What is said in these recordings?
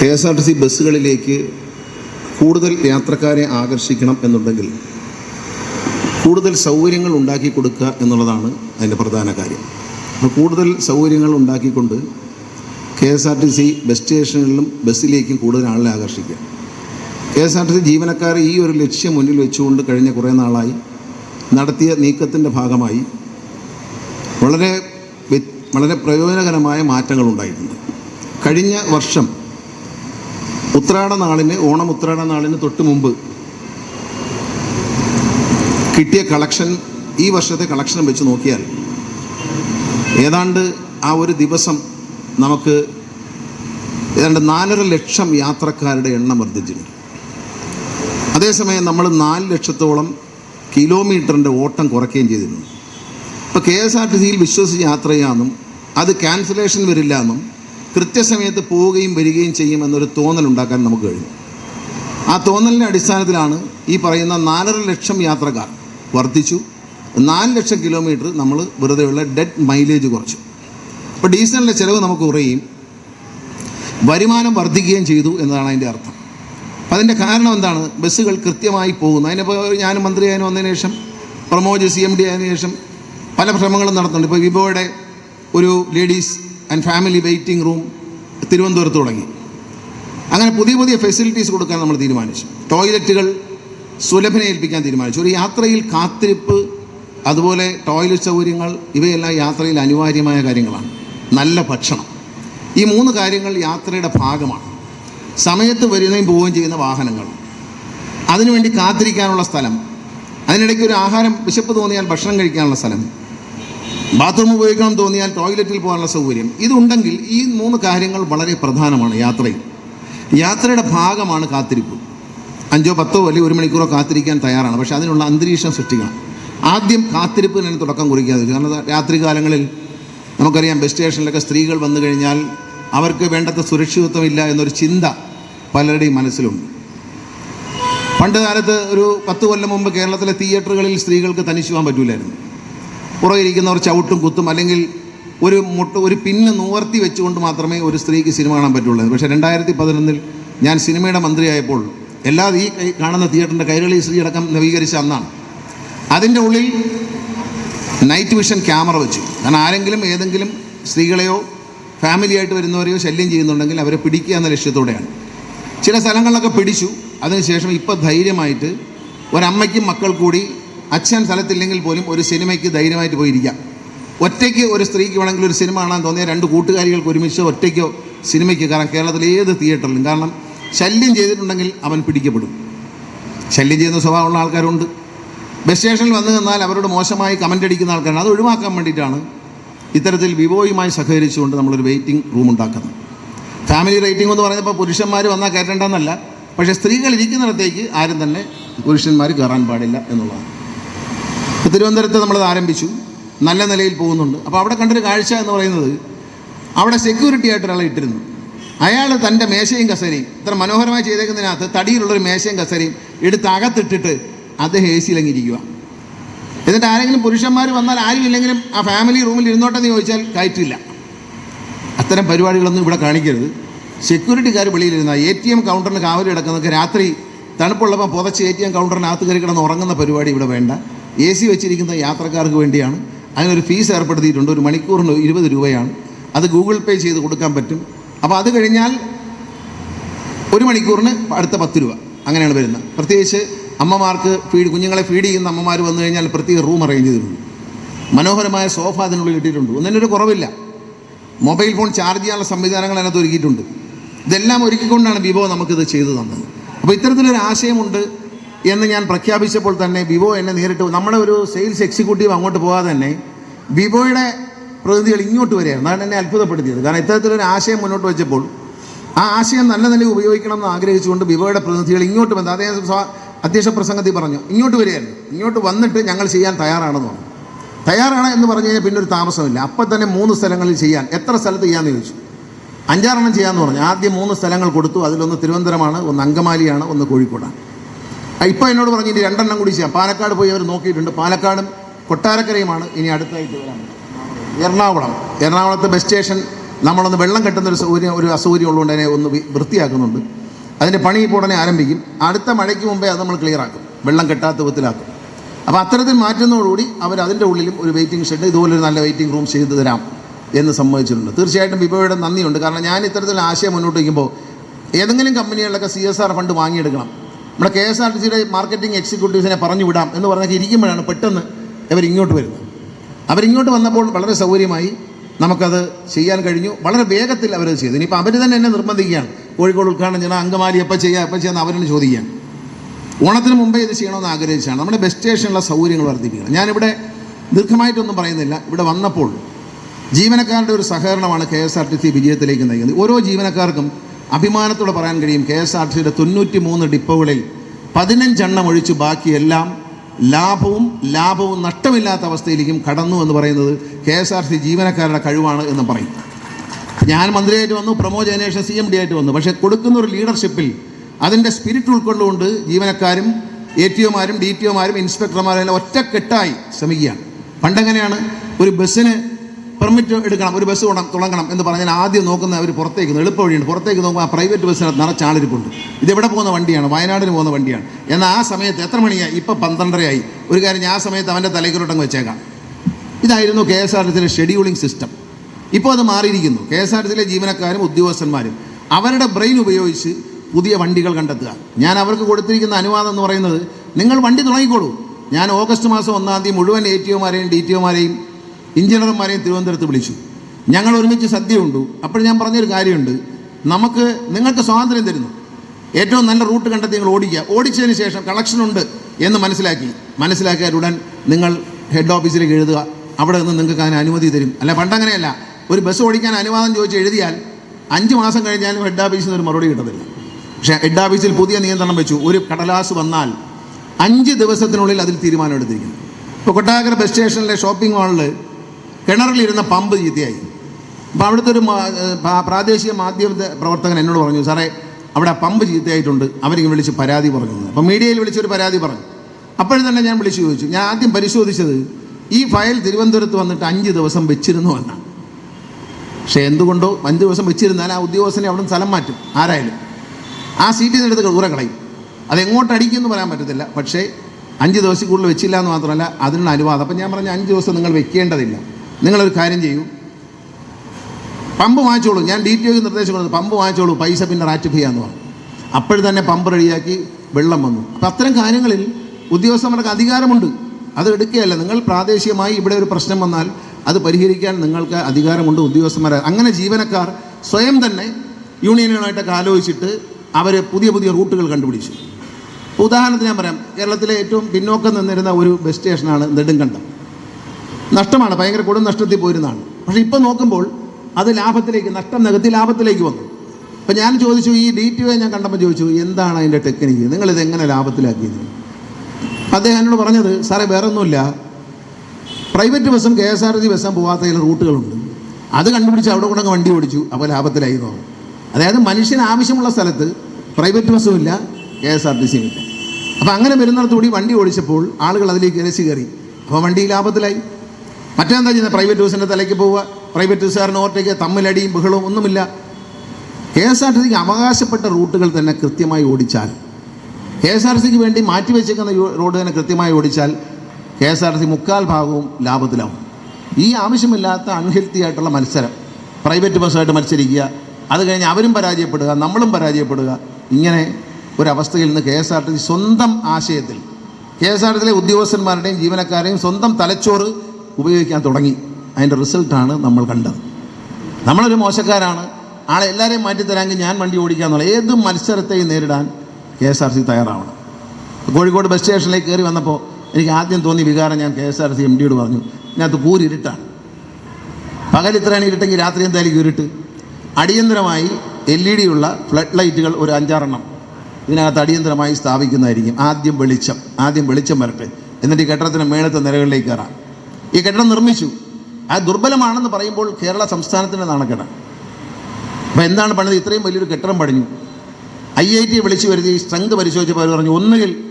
K S R T C ബസ്സുകളിലേക്ക് കൂടുതൽ യാത്രക്കാരെ ആകർഷിക്കണം എന്നുണ്ടെങ്കിൽ കൂടുതൽ സൗകര്യങ്ങൾ ഉണ്ടാക്കി കൊടുക്കുക എന്നുള്ളതാണ് അതിന്റെ പ്രധാന കാര്യം. അപ്പോൾ കൂടുതൽ സൗകര്യങ്ങൾ ഉണ്ടാക്കിക്കൊണ്ട് K S R T C bus സ്റ്റേഷനുകളിലും ബസ്സിലേക്കും കൂടുതൽ ആളെ ആകർഷിക്കുക. K S R T C ജീവനക്കാർ ഈ ഒരു ലക്ഷ്യം മുന്നിൽ വെച്ചുകൊണ്ട് കഴിഞ്ഞ കുറേ നാളായി നടത്തിയ നീക്കത്തിന്റെ ഭാഗമായി വളരെ വളരെ പ്രയോജനകരമായ മാറ്റങ്ങളുണ്ടായിട്ടുണ്ട്. കഴിഞ്ഞ വർഷം ഉത്രാട നാളിന് ഓണം ഉത്രാട നാളിന് തൊട്ട് മുമ്പ് കിട്ടിയ കളക്ഷൻ ഈ വർഷത്തെ കളക്ഷൻ വെച്ച് നോക്കിയാൽ ഏതാണ്ട് ആ ഒരു ദിവസം നമുക്ക് ഏതാണ്ട് നാലര ലക്ഷം യാത്രക്കാരുടെ എണ്ണം വർദ്ധിച്ചിട്ടുണ്ട്. അതേസമയം നമ്മൾ നാല് ലക്ഷത്തോളം കിലോമീറ്ററിന്റെ ഓട്ടം കുറയ്ക്കുകയും ചെയ്തിരുന്നു. ഇപ്പോൾ കെ എസ് ആർ ടി സിയിൽ വിശ്വസിച്ച് യാത്ര ചെയ്യാമെന്നും അത് ക്യാൻസലേഷൻ വരില്ല എന്നും കൃത്യസമയത്ത് പോവുകയും വരികയും ചെയ്യും എന്നൊരു തോന്നൽ ഉണ്ടാക്കാൻ നമുക്ക് കഴിഞ്ഞു ആ തോന്നലിന്റെ അടിസ്ഥാനത്തിലാണ് ഈ പറയുന്ന നാലര ലക്ഷം യാത്രക്കാർ വർദ്ധിച്ചു. നാല് ലക്ഷം കിലോമീറ്റർ നമ്മൾ വെറുതെയുള്ള ഡെഡ് മൈലേജ് കുറച്ചു. അപ്പോൾ ഡീസലിന്റെ ചിലവ് നമുക്ക് കുറയും. വരുമാനം വർദ്ധിക്കുകയും ചെയ്തു എന്നതാണ് അതിന്റെ അർത്ഥം. അപ്പം അതിന്റെ കാരണം എന്താണ്? ബസ്സുകൾ കൃത്യമായി പോകുന്നു. അതിനിപ്പോൾ ഞാൻ മന്ത്രിയായതിനു വന്നതിന് ശേഷം പ്രമോജ് സി എം ഡി ആയതിനു ശേഷം പല ശ്രമങ്ങളും നടത്തുന്നുണ്ട്. ഇപ്പോൾ വിബോയുടെ ഒരു ladies and family waiting room തിരുവനന്തപുരത്ത് തുടങ്ങി. അങ്ങനെ പുതിയ പുതിയ ഫെസിലിറ്റീസ് കൊടുക്കാൻ നമ്മൾ തീരുമാനിച്ചു. ടോയ്ലറ്റുകൾ സുലഭനെ ഏൽപ്പിക്കാൻ തീരുമാനിച്ചു. ഒരു യാത്രയിൽ കാത്തിരിപ്പ് അതുപോലെ ടോയ്ലറ്റ് സൗകര്യങ്ങൾ ഇവയെല്ലാം യാത്രയിൽ അനിവാര്യമായ കാര്യങ്ങളാണ്. നല്ല ഭക്ഷണം. ഈ മൂന്ന് കാര്യങ്ങൾ യാത്രയുടെ ഭാഗമാണ്. സമയത്ത് വരുന്നതും പോവുകയും ചെയ്യുന്ന വാഹനങ്ങൾ. അതിനുവേണ്ടി കാത്തിരിക്കാനുള്ള സ്ഥലം. അതിനിടയ്ക്ക് ഒരു ആഹാരം വിശപ്പ് തോന്നിയാൽ ഭക്ഷണം കഴിക്കാനുള്ള സ്ഥലം. ബാത്റൂം ഉപയോഗിക്കണം തോന്നിയാൽ ടോയ്ലറ്റിൽ പോകാനുള്ള സൗകര്യം. ഇതുണ്ടെങ്കിൽ ഈ മൂന്ന് കാര്യങ്ങൾ വളരെ പ്രധാനമാണ് യാത്രയിൽ. യാത്രയുടെ ഭാഗമാണ് കാത്തിരിപ്പ്. അഞ്ചോ പത്തോ അല്ലെങ്കിൽ ഒരു മണിക്കൂറോ കാത്തിരിക്കാൻ തയ്യാറാണ്. പക്ഷേ അതിനുള്ള അന്തരീക്ഷം സൃഷ്ടിക്കണം. ആദ്യം കാത്തിരിപ്പിന് തന്നെ തുടക്കം കുറിക്കാതെ കാരണം രാത്രി കാലങ്ങളിൽ നമുക്കറിയാം ബസ് സ്റ്റേഷനിലൊക്കെ സ്ത്രീകൾ വന്നു കഴിഞ്ഞാൽ അവർക്ക് വേണ്ടത്ര സുരക്ഷിതത്വമില്ല എന്നൊരു ചിന്ത പലരുടെയും മനസ്സിലുണ്ട്. പണ്ട് കാലത്ത് ഒരു പത്ത് കൊല്ലം മുമ്പ് കേരളത്തിലെ തിയേറ്ററുകളിൽ സ്ത്രീകൾക്ക് തനിച്ചു പോകാൻ പറ്റൂലായിരുന്നു. പുറകെ ഇരിക്കുന്നവർ ചവിട്ടും കുത്തും അല്ലെങ്കിൽ ഒരു മുട്ട ഒരു പിന്ന് നിവർത്തി വെച്ചുകൊണ്ട് മാത്രമേ ഒരു സ്ത്രീക്ക് സിനിമ കാണാൻ പറ്റുള്ളൂ. പക്ഷേ രണ്ടായിരത്തി പതിനൊന്നിൽ ഞാൻ സിനിമയുടെ മന്ത്രിയായപ്പോൾ എല്ലാ ഈ കാണുന്ന തിയേറ്ററിന്റെ കൈരളി ശ്രീ അടക്കം നവീകരിച്ച അന്നാണ്. അതിന്റെ ഉള്ളിൽ നൈറ്റ് വിഷൻ ക്യാമറ വെച്ചു. കാരണം ആരെങ്കിലും ഏതെങ്കിലും സ്ത്രീകളെയോ ഫാമിലിയായിട്ട് വരുന്നവരെയോ ശല്യം ചെയ്യുന്നുണ്ടെങ്കിൽ അവരെ പിടിക്കുക എന്ന ലക്ഷ്യത്തോടെയാണ്. ചില സ്ഥലങ്ങളിലൊക്കെ പിടിച്ചു. അതിനുശേഷം ഇപ്പോൾ ധൈര്യമായിട്ട് ഒരമ്മയ്ക്കും മക്കൾ കൂടി അച്ഛൻ സ്ഥലത്തില്ലെങ്കിൽ പോലും ഒരു സിനിമയ്ക്ക് ധൈര്യമായിട്ട് പോയിരിക്കാം. ഒറ്റയ്ക്ക് ഒരു സ്ത്രീക്ക് വേണമെങ്കിൽ ഒരു സിനിമ കാണാൻ തോന്നിയ രണ്ട് കൂട്ടുകാരികൾക്ക് ഒരുമിച്ച് ഒറ്റയ്ക്കോ സിനിമയ്ക്ക് കാരണം കേരളത്തിൽ ഏത് തിയേറ്ററിലും. കാരണം ശല്യം ചെയ്തിട്ടുണ്ടെങ്കിൽ അവൻ പിടിക്കപ്പെടും. ശല്യം ചെയ്യുന്ന സ്വഭാവമുള്ള ആൾക്കാരുണ്ട്. ബസ് സ്റ്റേഷനിൽ വന്നു നിന്നാൽ അവരോട് മോശമായി കമന്റ് അടിക്കുന്ന ആൾക്കാരാണ്. അത് ഒഴിവാക്കാൻ വേണ്ടിയിട്ടാണ് ഇത്തരത്തിൽ വിവോയുമായി സഹകരിച്ചുകൊണ്ട് നമ്മളൊരു വെയിറ്റിംഗ് റൂം ഉണ്ടാക്കുന്നത്. ഫാമിലി റേറ്റിംഗ് എന്ന് പറയുമ്പോൾ പുരുഷന്മാർ വന്നാൽ കയറ്റേണ്ടെന്നല്ല പക്ഷേ സ്ത്രീകൾ ഇരിക്കുന്നിടത്തേക്ക് ആരും തന്നെ പുരുഷന്മാർ കയറാൻ പാടില്ല എന്നുള്ളതാണ്. ഇപ്പോൾ തിരുവനന്തപുരത്ത് നമ്മളത് ആരംഭിച്ചു. നല്ല നിലയിൽ പോകുന്നുണ്ട്. അപ്പോൾ അവിടെ കണ്ടൊരു കാഴ്ച എന്ന് പറയുന്നത് അവിടെ സെക്യൂരിറ്റി ആയിട്ട് ഒരാളെ ഇട്ടിരുന്നു. അയാൾ തന്റെ മേശയും കസേരയും ഇത്ര മനോഹരമായി ചെയ്തേക്കുന്നതിനകത്ത് തടിയിലുള്ളൊരു മേശയും കസേരയും എടുത്ത് അകത്തിട്ടിട്ട് അദ്ദേഹം എ സിയിലങ്ങിരിക്കുക എന്നിട്ട് ആരെങ്കിലും പുരുഷന്മാർ വന്നാൽ ആരും ഇല്ലെങ്കിലും ആ ഫാമിലി റൂമിൽ ഇരുന്നോട്ടെന്ന് ചോദിച്ചാൽ കയറ്റില്ല. അത്തരം പരിപാടികളൊന്നും ഇവിടെ കാണിക്കരുത്. സെക്യൂരിറ്റിക്കാർ വെളിയിലിരുന്ന. എ ടി എം കൗണ്ടറിന് കാവൽ കിടക്കുന്നതൊക്കെ രാത്രി തണുപ്പുള്ളപ്പോൾ പുതച്ച് എ ടി എം കൗണ്ടറിനകത്ത് കയറി കിടന്ന് ഉറങ്ങുന്ന പരിപാടി ഇവിടെ വേണ്ട. എ സി വെച്ചിരിക്കുന്ന യാത്രക്കാർക്ക് വേണ്ടിയാണ്. അതിനൊരു ഫീസ് ഏർപ്പെടുത്തിയിട്ടുണ്ട്. ഒരു മണിക്കൂറിന് ഇരുപത് രൂപയാണ്. അത് ഗൂഗിൾ പേ ചെയ്ത് കൊടുക്കാൻ പറ്റും. അപ്പോൾ അത് കഴിഞ്ഞാൽ ഒരു മണിക്കൂറിന് അടുത്ത പത്ത് രൂപ. അങ്ങനെയാണ് വരുന്നത്. പ്രത്യേകിച്ച് അമ്മമാർക്ക് ഫീഡ് കുഞ്ഞുങ്ങളെ ഫീഡ് ചെയ്യുന്ന അമ്മമാർ വന്നു കഴിഞ്ഞാൽ പ്രത്യേക റൂം അറേഞ്ച് ചെയ്തിട്ടുണ്ട്. മനോഹരമായ സോഫ അതിനുള്ളിൽ ഇട്ടിട്ടുണ്ട്. ഒരു കുറവില്ല. മൊബൈൽ ഫോൺ ചാർജ് ചെയ്യാനുള്ള സംവിധാനങ്ങൾ അതിനകത്ത് ഒരുക്കിയിട്ടുണ്ട്. ഇതെല്ലാം ഒരുക്കിക്കൊണ്ടാണ് വിവോ നമുക്കിത് ചെയ്തു തന്നത്. അപ്പോൾ ഇത്തരത്തിലൊരു ആശയമുണ്ട്. എന്ന് ഞാൻ പ്രഖ്യാപിച്ചപ്പോൾ തന്നെ വിവോ എന്നെ നേരിട്ട് നമ്മുടെ ഒരു സെയിൽസ് എക്സിക്യൂട്ടീവ് അങ്ങോട്ട് പോകാതെ തന്നെ വിവോയുടെ പ്രതിനിധികൾ ഇങ്ങോട്ട് വരികയായിരുന്നു. അതാണ് എന്നെ അത്ഭുതപ്പെടുത്തിയത്. കാരണം ഇത്തരത്തിലൊരു ആശയം മുന്നോട്ട് വെച്ചപ്പോൾ ആ ആശയം നല്ല നിലയിൽ ഉപയോഗിക്കണം എന്ന് ആഗ്രഹിച്ചുകൊണ്ട് വിവോയുടെ പ്രതിനിധികൾ ഇങ്ങോട്ട് വന്നു അദ്ദേഹം അധ്യക്ഷ പ്രസംഗത്തിൽ പറഞ്ഞു ഇങ്ങോട്ട് വരികയായിരുന്നു. ഇങ്ങോട്ട് വന്നിട്ട് ഞങ്ങൾ ചെയ്യാൻ തയ്യാറാണെന്ന് പറഞ്ഞു. തയ്യാറാണ് എന്ന് പറഞ്ഞു കഴിഞ്ഞാൽ പിന്നെ ഒരു താമസമില്ല. അപ്പം തന്നെ മൂന്ന് സ്ഥലങ്ങളിൽ ചെയ്യാൻ എത്ര സ്ഥലത്ത് ചെയ്യാമെന്ന് ചോദിച്ചു. അഞ്ചാറെണ്ണം ചെയ്യാമെന്ന് പറഞ്ഞു. ആദ്യം മൂന്ന് സ്ഥലങ്ങൾ കൊടുത്തു. അതിലൊന്ന് തിരുവനന്തപുരമാണ് ഒന്ന് അങ്കമാലിയാണ് ഒന്ന് കോഴിക്കോടാണ്. ഇപ്പോൾ എന്നോട് പറഞ്ഞു ഇനി രണ്ടെണ്ണം കൂടി ചെയ്യാം. പാലക്കാട് പോയി അവർ നോക്കിയിട്ടുണ്ട്. പാലക്കാടും കൊട്ടാരക്കരയുമാണ് ഇനി അടുത്തായിട്ട് വരാൻ എറണാകുളം. എറണാകുളത്തെ ബസ് സ്റ്റേഷൻ നമ്മളൊന്ന് വെള്ളം കെട്ടുന്ന ഒരു സൗകര്യം ഒരു അസൗകര്യം ഉള്ളതുകൊണ്ട് അതിനെ ഒന്ന് വൃത്തിയാക്കുന്നുണ്ട്. അതിന്റെ പണി ഇപ്പോൾ ഉടനെ ആരംഭിക്കും. അടുത്ത മഴയ്ക്ക് മുമ്പേ അത് നമ്മൾ ക്ലിയർ ആക്കും. വെള്ളം കെട്ടാത്ത വിധത്തിലാക്കും. അപ്പോൾ അത്തരത്തിൽ മാറ്റുന്നതോടുകൂടി അവർ അതിന്റെ ഉള്ളിലും ഒരു വെയിറ്റിംഗ് ഷെഡ് ഇതുപോലൊരു നല്ല വെയിറ്റിംഗ് റൂം ചെയ്തു തരാം എന്ന് സമ്മതിച്ചിട്ടുണ്ട്. തീർച്ചയായിട്ടും വിഭവയുടെ നന്ദിയുണ്ട്. കാരണം ഞാൻ ഇത്തരത്തിൽ ആശയം മുന്നോട്ട് വയ്ക്കുമ്പോൾ ഏതെങ്കിലും കമ്പനികളിലൊക്കെ സി എസ് ആർ ഫണ്ട് വാങ്ങിയെടുക്കണം. നമ്മുടെ കെ എസ് ആർ ടി സിയുടെ മാർക്കറ്റിംഗ് എക്സിക്യൂട്ടീവ്സിനെ പറഞ്ഞു വിടാം എന്ന് പറഞ്ഞൊക്കെ ഇരിക്കുമ്പോഴാണ് പെട്ടെന്ന് ഇവർ ഇങ്ങോട്ട് വരുന്നത്. അവരിങ്ങോട്ട് വന്നപ്പോൾ വളരെ സൗകര്യമായി നമുക്കത് ചെയ്യാൻ കഴിഞ്ഞു. വളരെ വേഗത്തിൽ അവരത് ചെയ്തു. ഇനിയിപ്പോൾ അവർ തന്നെ എന്നെ നിർബന്ധിക്കുകയാണ്. കോഴിക്കോട് ഉദ്ഘാടനം ചെയ്യണം അങ്കമാലി എപ്പോൾ ചെയ്യുക എപ്പോൾ ചെയ്യാൻ അവരോട് ചോദിക്കുകയാണ്. ഓണത്തിന് മുമ്പേ ഇത് ചെയ്യണമെന്ന് ആഗ്രഹിച്ചാണ് നമ്മുടെ ബസ് സ്റ്റേഷനിലുള്ള സൗകര്യങ്ങൾ വർദ്ധിപ്പിക്കണം. ഞാനിവിടെ ദീർഘമായിട്ടൊന്നും പറയുന്നില്ല. ഇവിടെ വന്നപ്പോൾ ജീവനക്കാരുടെ ഒരു സഹകരണമാണ് K S R T C വിജയത്തിലേക്ക് നയിക്കുന്നത്. ഓരോ ജീവനക്കാർക്കും അഭിമാനത്തോടെ പറയാൻ കഴിയും കെ എസ് ആർ ടി സിയുടെ തൊണ്ണൂറ്റി മൂന്ന് ഡിപ്പോകളിൽ പതിനഞ്ചെണ്ണം ഒഴിച്ച് ബാക്കിയെല്ലാം ലാഭവും ലാഭവും നഷ്ടമില്ലാത്ത അവസ്ഥയിലേക്കും കടന്നു എന്ന് പറയുന്നത് കെ എസ് ആർ സി ജീവനക്കാരുടെ കഴിവാണ് എന്ന് പറയും. ഞാൻ മന്ത്രിയായിട്ട് വന്നു Pramod Janeshan C M D ആയിട്ട് വന്നു. പക്ഷേ കൊടുക്കുന്ന ഒരു ലീഡർഷിപ്പിൽ അതിന്റെ സ്പിരിറ്റ് ഉൾക്കൊണ്ടുകൊണ്ട് ജീവനക്കാരും എ ടി ഒമാരും ഡി ടി ഒമാരും ഇൻസ്പെക്ടർമാരും എല്ലാം ഒറ്റക്കെട്ടായി ശ്രമിക്കുകയാണ്. പണ്ടെങ്ങനെയാണ്? ഒരു ബസ്സിന് പെർമിറ്റ് എടുക്കണം ഒരു ബസ് തുട- തുടങ്ങണം എന്ന് പറഞ്ഞാൽ ആദ്യം നോക്കുന്ന അവർ പുറത്തേക്ക് എളുപ്പ വഴിയുണ്ട് പുറത്തേക്ക് നോക്കുമ്പോൾ ആ പ്രൈവറ്റ് ബസ്സിനകത്ത് നിറച്ച് ആളിരിപ്പുണ്ട്. ഇതെവിടെ പോകുന്ന വണ്ടിയാണ്? വയനാടിന് പോകുന്ന വണ്ടിയാണ്. എന്നാൽ ആ സമയത്ത് എത്ര മണിയായി? ഇപ്പം പന്ത്രണ്ടരയായി. ഒരു കാര്യം ഞാൻ ആ സമയത്ത് അവന്റെ തലയ്ക്കുരോട്ടങ്ങ് വെച്ചേക്കാം. ഇതായിരുന്നു കെ എസ് ആർ ടി സിയിലെ ഷെഡ്യൂളിംഗ് സിസ്റ്റം ഇപ്പോൾ അത് മാറിയിരിക്കുന്നു. കെ എസ് ആർ ടി സിയിലെ ജീവനക്കാരും ഉദ്യോഗസ്ഥന്മാരും. അവരുടെ ബ്രെയിൻ ഉപയോഗിച്ച് പുതിയ വണ്ടികൾ കണ്ടെത്തുക. ഞാൻ അവർക്ക് കൊടുത്തിരിക്കുന്ന അനുവാദം എന്ന് പറയുന്നത് നിങ്ങൾ വണ്ടി തുടങ്ങിക്കോളൂ. ഞാൻ ഓഗസ്റ്റ് മാസം ഒന്നാം തീയതി മുഴുവൻ എ ടി ഒമാരെയും ഡി ടി ഒമാരെയും എഞ്ചിനീയർമാരെയും തിരുവനന്തപുരത്ത് വിളിച്ചു. ഞങ്ങൾ ഒരുമിച്ച് സദ്യ ഉണ്ടു അപ്പോൾ ഞാൻ പറഞ്ഞൊരു കാര്യമുണ്ട്. നമുക്ക് നിങ്ങൾക്ക് സ്വാതന്ത്ര്യം തരുന്നു. ഏറ്റവും നല്ല റൂട്ട് കണ്ടെത്തി നിങ്ങൾ ഓടിക്കുക. ഓടിച്ചതിന് ശേഷം കളക്ഷൻ ഉണ്ട് എന്ന് മനസ്സിലാക്കി. മനസ്സിലാക്കിയാൽ ഉടൻ നിങ്ങൾ ഹെഡ് ഓഫീസിലേക്ക് എഴുതുക. അവിടെ നിന്ന് നിങ്ങൾക്ക് അതിന് അനുമതി തരും. അല്ല പണ്ടങ്ങനെയല്ല ഒരു ബസ് ഓടിക്കാൻ അനുവാദം ചോദിച്ച് എഴുതിയാൽ അഞ്ച് മാസം കഴിഞ്ഞാലും ഹെഡ് ഓഫീസിൽ നിന്ന് ഒരു മറുപടി കിട്ടത്തില്ല. പക്ഷേ ഹെഡ് ഓഫീസിൽ പുതിയ നിയന്ത്രണം വെച്ചു. ഒരു കടലാസ് വന്നാൽ അഞ്ച് ദിവസത്തിനുള്ളിൽ അതിൽ തീരുമാനം എടുത്തിരിക്കുന്നു. ഇപ്പോൾ കൊട്ടാകര ബസ് സ്റ്റേഷനിലെ ഷോപ്പിംഗ് മാളിൽ കിണറിലിരുന്ന പമ്പ് ചീത്തയായി. അപ്പോൾ അവിടുത്തെ ഒരു പ്രാദേശിക മാധ്യമ പ്രവർത്തകൻ എന്നോട് പറഞ്ഞു സാറേ അവിടെ പമ്പ് ചീത്തയായിട്ടുണ്ട്. അവരിങ്ങനെ വിളിച്ച് പരാതി പറഞ്ഞു. എന്ന്." അപ്പോൾ മീഡിയയിൽ വിളിച്ചൊരു പരാതി പറഞ്ഞു. അപ്പോഴും തന്നെ ഞാൻ വിളിച്ചു ചോദിച്ചു. ഞാൻ ആദ്യം പരിശോധിച്ചത് ഈ ഫയൽ തിരുവനന്തപുരത്ത് വന്നിട്ട് അഞ്ച് ദിവസം വെച്ചിരുന്നു എന്നാണ്. പക്ഷേ എന്തുകൊണ്ടോ അഞ്ച് ദിവസം വെച്ചിരുന്നാൽ ആ ഉദ്യോഗസ്ഥനെ അവിടെ സ്ഥലം മാറ്റും ആരായാലും. ആ സീറ്റിൽ നിന്ന് എടുത്ത് ദൂരെ കളയും. അതെങ്ങോട്ട് അടിക്കുമെന്ന് പറയാൻ പറ്റത്തില്ല. പക്ഷേ അഞ്ച് ദിവസം കൂടുതൽ വെച്ചില്ല എന്ന് മാത്രമല്ല അതിനുള്ള അനുവാദം. അപ്പം ഞാൻ പറഞ്ഞ അഞ്ച് ദിവസം നിങ്ങൾ വെക്കേണ്ടതില്ല. നിങ്ങളൊരു കാര്യം ചെയ്യൂ. പമ്പ് വാങ്ങിച്ചോളൂ. ഞാൻ ഡി ടി ഒക്ക് നിർദ്ദേശം കൊടുത്തു. പമ്പ് വാങ്ങിച്ചോളൂ. പൈസ പിന്നെ റാറ്റിഫൈ ചെയ്യാന്ന് പറഞ്ഞു. അപ്പോഴും തന്നെ പമ്പ് റെഡിയാക്കി വെള്ളം വന്നു. അപ്പം അത്തരം കാര്യങ്ങളിൽ ഉദ്യോഗസ്ഥന്മാർക്ക് അധികാരമുണ്ട്. അത് എടുക്കുകയല്ല. നിങ്ങൾ പ്രാദേശികമായി ഇവിടെ ഒരു പ്രശ്നം വന്നാൽ അത് പരിഹരിക്കാൻ നിങ്ങൾക്ക് അധികാരമുണ്ട് ഉദ്യോഗസ്ഥന്മാർ അങ്ങനെ ജീവനക്കാർ സ്വയം തന്നെ യൂണിയനുകളായിട്ടൊക്കെ ആലോചിച്ചിട്ട് അവർ പുതിയ പുതിയ റൂട്ടുകൾ കണ്ടുപിടിച്ചു. ഉദാഹരണത്തിന് ഞാൻ പറയാം. കേരളത്തിലെ ഏറ്റവും പിന്നോക്കം നിന്നിരുന്ന ഒരു ബസ് സ്റ്റേഷനാണ് നെടുങ്കണ്ടം. നഷ്ടമാണ്. ഭയങ്കര കൊടും നഷ്ടത്തിൽ പോയിരുന്നതാണ്. പക്ഷേ ഇപ്പോൾ നോക്കുമ്പോൾ അത് ലാഭത്തിലേക്ക് നഷ്ടം നികത്തി ലാഭത്തിലേക്ക് വന്നു. അപ്പം ഞാൻ ചോദിച്ചു ഈ ഡി ടി ഞാൻ കണ്ടപ്പോൾ ചോദിച്ചു എന്താണ് അതിന്റെ ടെക്നിക്ക്? നിങ്ങളിത് എങ്ങനെ ലാഭത്തിലാക്കിയത്? അദ്ദേഹം എന്നോട് പറഞ്ഞത് സാറേ വേറെ ഒന്നുമില്ല പ്രൈവറ്റ് ബസ്സും കെ എസ് ആർ ടി ബസ്സും പോകാത്ത ചില റൂട്ടുകളുണ്ട്. അത് കണ്ടുപിടിച്ച് അവിടെ കൂടെ വണ്ടി ഓടിച്ചു അപ്പോൾ ലാഭത്തിലായി തോന്നും അതായത് മനുഷ്യന് ആവശ്യമുള്ള സ്ഥലത്ത് പ്രൈവറ്റ് ബസ്സും ഇല്ല കെ എസ് ആർ ടി സിയും ഇല്ല. അപ്പോൾ അങ്ങനെ വരുന്നിടത്തുകൂടി വണ്ടി ഓടിച്ചപ്പോൾ ആളുകൾ അതിലേക്ക് ഇരച്ചു കയറി. അപ്പോൾ വണ്ടി ലാഭത്തിലായി. മറ്റെന്താ ചെയ്യുന്നത്? പ്രൈവറ്റ് ബസ്സിന്റെ തലയ്ക്ക് പോവുക പ്രൈവറ്റ് ബസ്സുകാരനെ ഓവർടേക്ക് തമ്മിലടിയും ബഹളവും ഒന്നുമില്ല. കെ എസ് ആർ ടി സിക്ക് അവകാശപ്പെട്ട റൂട്ടുകൾ തന്നെ കൃത്യമായി ഓടിച്ചാൽ കെ എസ് ആർ സിക്ക് വേണ്ടി മാറ്റിവെച്ചേക്കുന്ന വെച്ചേക്കുന്ന റോഡ് തന്നെ കൃത്യമായി ഓടിച്ചാൽ കെ എസ് ആർ സി മുക്കാൽ ഭാഗവും ലാഭത്തിലാവും. ഈ ആവശ്യമില്ലാത്ത അൺഹെൽത്തി ആയിട്ടുള്ള മത്സരം പ്രൈവറ്റ് ബസ്സുമായിട്ട് മത്സരിക്കുക അത് കഴിഞ്ഞ് അവരും പരാജയപ്പെടുക നമ്മളും പരാജയപ്പെടുക ഇങ്ങനെ ഒരവസ്ഥയിൽ നിന്ന് K S R T C സ്വന്തം ആശയത്തിൽ കെ എസ് ആർ ടി സിയിലെ ഉദ്യോഗസ്ഥന്മാരുടെയും ജീവനക്കാരെയും സ്വന്തം തലച്ചോറ് ഉപയോഗിക്കാൻ തുടങ്ങി. അതിന്റെ റിസൾട്ടാണ് നമ്മൾ കണ്ടത്. നമ്മളൊരു മോശക്കാരാണ്. ആളെ എല്ലാവരെയും മാറ്റിത്തരാമെങ്കിൽ ഞാൻ വണ്ടി ഓടിക്കാന്നുള്ള ഏത് മത്സരത്തെയും നേരിടാൻ കെ എസ് ആർ സി തയ്യാറാവണം. കോഴിക്കോട് ബസ് സ്റ്റേഷനിലേക്ക് കയറി വന്നപ്പോൾ എനിക്ക് ആദ്യം തോന്നി വികാരം ഞാൻ K S R C M ഡിയോട് പറഞ്ഞു. ഇതിനകത്ത് കൂരിരുട്ടാണ് പകൽ ഇത്രയാണ് ഇരുട്ടെങ്കിൽ രാത്രി എന്തായാലും ഇരുട്ട് അടിയന്തരമായി എൽ ഇ ഡി ഉള്ള ഫ്ലഡ് ലൈറ്റുകൾ ഒരു അഞ്ചാറെണ്ണം. ഇതിനകത്ത് അടിയന്തരമായി സ്ഥാപിക്കുന്നതായിരിക്കും. ആദ്യം വെളിച്ചം. ആദ്യം വെളിച്ചം വരട്ടെ. എന്നിട്ട് ഈ കെട്ടിടത്തിന് മേളത്തെ നിലകളിലേക്ക് കയറാം. ഈ കെട്ടിടം നിർമ്മിച്ചു. ആ ദുർബലമാണെന്ന് പറയുമ്പോൾ കേരള സംസ്ഥാനത്തിന്റെ നാണക്കെട. അപ്പോൾ എന്താണ് പണിത്? ഇത്രയും വലിയൊരു കെട്ടിടം പണിഞ്ഞു. ഐ ഐ ടി വിളിച്ചു വരുത്തി സ്ട്രെങ്ത് പരിശോധിച്ചപ്പോൾ അവർ പറഞ്ഞു ഒന്നുകിൽ